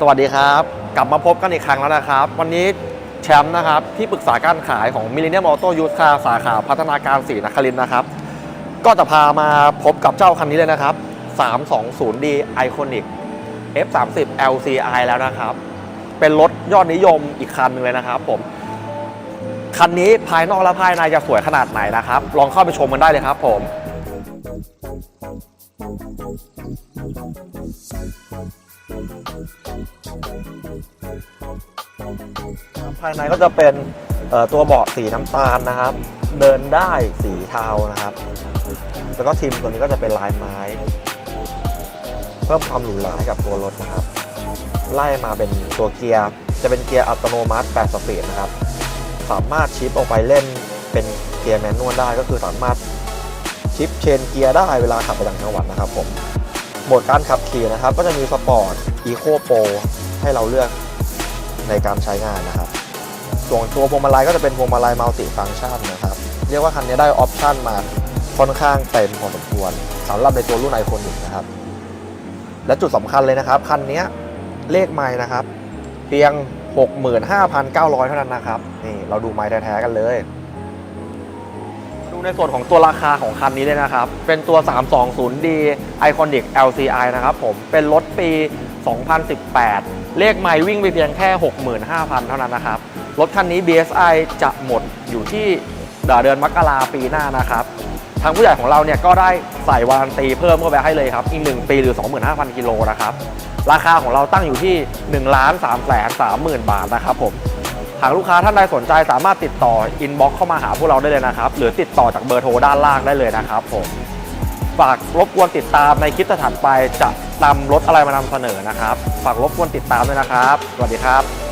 สวัสดีครับ กลับมาพบกันอีกครั้งแล้วนะครับ วันนี้แชมป์นะครับ ที่ปรึกษาการขายของ Millennium Auto Used Car สาขาพัฒนาการสีนครินนะครับ ก็จะพามาพบกับเจ้าคันนี้เลยนะครับ 320D Iconic F30 LCI แล้วนะครับ เป็นรถยอดนิยมอีกคันหนึ่งเลยนะครับผม คันนี้ภายนอกและภายในจะสวยขนาดไหนนะครับ ลองเข้าไปชมกันได้เลยครับผม ภายในก็จะเป็นตัวเบาะสีน้ำตาลนะครับ เดินได้สีเทานะครับ แล้วก็ทิมตัวนี้ก็จะเป็นลายไม้ เพิ่มความหรูหราให้กับตัวรถนะครับ ไล่มาเป็นตัวเกียร์ จะเป็นเกียร์อัตโนมัติ 8 สปีดนะครับ สามารถชิปออกไปเล่นเป็นเกียร์แมนนวลได้ก็คือสามารถชิปเชนเกียร์ได้เวลาขับไปต่างจังหวัดนะครับผมโหมดการขับขี่นะครับ ก็จะมีสปอร์ต อีโคโปให้เราเลือกในการใช้งานนะครับ ส่วนตัวพวงมาลัยก็จะเป็นพวงมาลัยมัลติฟังก์ชันนะครับ เรียกว่าคันนี้ได้ออปชันมาค่อนข้างเต็มพอสมควรสำหรับในตัวรุ่นไอโฟนหนึ่งนะครับ และจุดสำคัญเลยนะครับคันนี้เลขไม้นะครับ เพียง 65,900 เท่านั้นนะครับ นี่เราดูไม้แท้ๆกันเลยดูในส่วนของตัวราคาของคันนี้เลยนะครับ เป็นตัว 320D Iconic LCI นะครับผม เป็นรถปี 2018 เลขไมล์วิ่งไปเพียงแค่ 65,000 เท่านั้นนะครับ รถคันนี้ BSI จะหมดอยู่ที่เดือนมกราปีหน้านะครับ ทางผู้ใหญ่ของเราเนี่ยก็ได้ใส่วารันตีเพิ่มเข้าไปให้เลยครับ อีก 1 ปีหรือ 25,000 กิโลนะครับ ราคาของเราตั้งอยู่ที่ 1 3 3 0 0 0 0บาทนะครับผมหากลูกค้าท่านใดสนใจสามารถติดต่ออินบ็อกเข้ามาหาพวกเราได้เลยนะครับ หรือติดต่อจากเบอร์โทรด้านล่างได้เลยนะครับผม ฝากรบกวนติดตามในคลิปถัดไปจะนำรถอะไรมานำเสนอนะครับ ฝากรบกวนติดตามด้วยนะครับ สวัสดีครับ